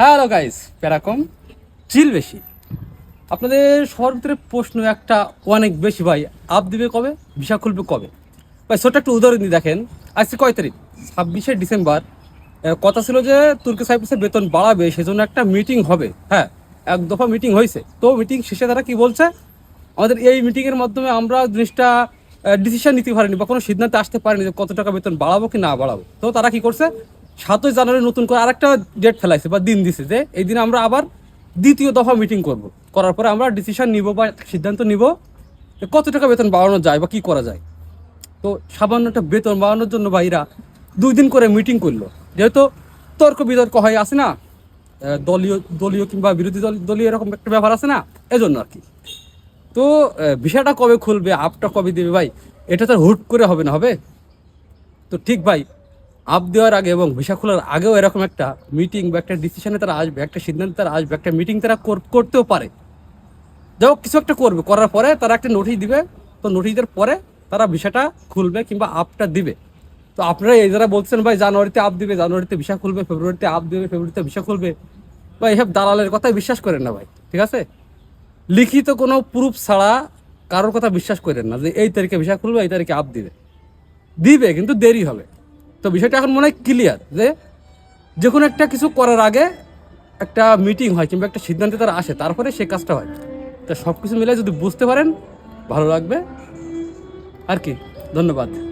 Hello guys প্যারাকম চিল বেশি। আপনাদের সবার ভিতরে প্রশ্ন একটা অনেক বেশি, ভাই। আপ দিবে কবে? ভিসা খুলবে কবে? ভাই, ছোট্ট একটা উদাহরণ দিই দেখেন। আজকে কয় তারিখ? ছাব্বিশে ডিসেম্বর। কথা ছিল যে তুর্কি সাইপ্রাসের বেতন বাড়াবে, সেজন্য একটা মিটিং হবে। হ্যাঁ এক দফা মিটিং হয়েছে। তো মিটিং শেষে তারা কি বলছে? আমাদের এই মিটিংয়ের মাধ্যমে আমরা জিনিসটা ডিসিশন নিতে পারিনি বা কোনো সিদ্ধান্তে আসতে পারিনি যে কত টাকা বেতন বাড়াবো কি না বাড়াবো। তো তারা কি করছে? সাতই জানুয়ারি নতুন করে আরেকটা ডেট ফেলাইছে বা দিন দিছে যে এই দিন আমরা আবার দ্বিতীয় দফা মিটিং করব। করার পরে আমরা ডিসিশন নিব বা সিদ্ধান্ত নিব যে কত টাকা বেতন বাড়ানো যায় বা কি করা যায়। তো সামান্য একটা বেতন বাড়ানোর জন্য ভাইরা দুই দিন করে মিটিং করল। যেহেতু তর্ক বিতর্ক হয়, আছে না? দলীয় দলীয় কিংবা বিরোধী দল, দলীয় এরকম একটা ব্যাপার আছে না? এজন্য আর কি। তো ভিসাটা কবে খুলবে, আপটা কবে দেবে ভাই, এটা তো হুট করে হবে না, হবে? তো ঠিক ভাই আপ দেওয়ার আগে এবং ভিসা খোলার আগেও এরকম একটা মিটিং বা একটা ডিসিশনে তারা আসবে, একটা সিদ্ধান্তে তারা আসবে, একটা মিটিং তারা করতেও পারে। যাই কিছু একটা করবে, করার পরে তারা একটা নোটিশ দিবে। তো নোটিশ দেওয়ার পরে তারা ভিসাটা খুলবে কিংবা আপটা দিবে। তো আপনারা এই যারা বলছেন ভাই, জানুয়ারিতে আপ দিবে, জানুয়ারিতে ভিসা খুলবে, ফেব্রুয়ারিতে আপ দিবে, ফেব্রুয়ারিতে ভিসা খুলবে। বা এসব দালালের কথাই বিশ্বাস করেন না, ভাই, ঠিক আছে? লিখিত কোনো প্রুফ ছাড়া কারোর কথা বিশ্বাস করেন না যে এই তারিখে ভিসা খুলবে, এই তারিখে আপ দিবে। দিবে, কিন্তু দেরি হবে। তো বিষয়টা এখন মনে হয় ক্লিয়ার যে যে কোনো একটা কিছু করার আগে একটা মিটিং হয় কিংবা একটা সিদ্ধান্তে তারা আসে, তারপরে সে কাজটা হয়। তা সব কিছু মিলে যদি বুঝতে পারেন, ভালো লাগবে। আর কি? ধন্যবাদ।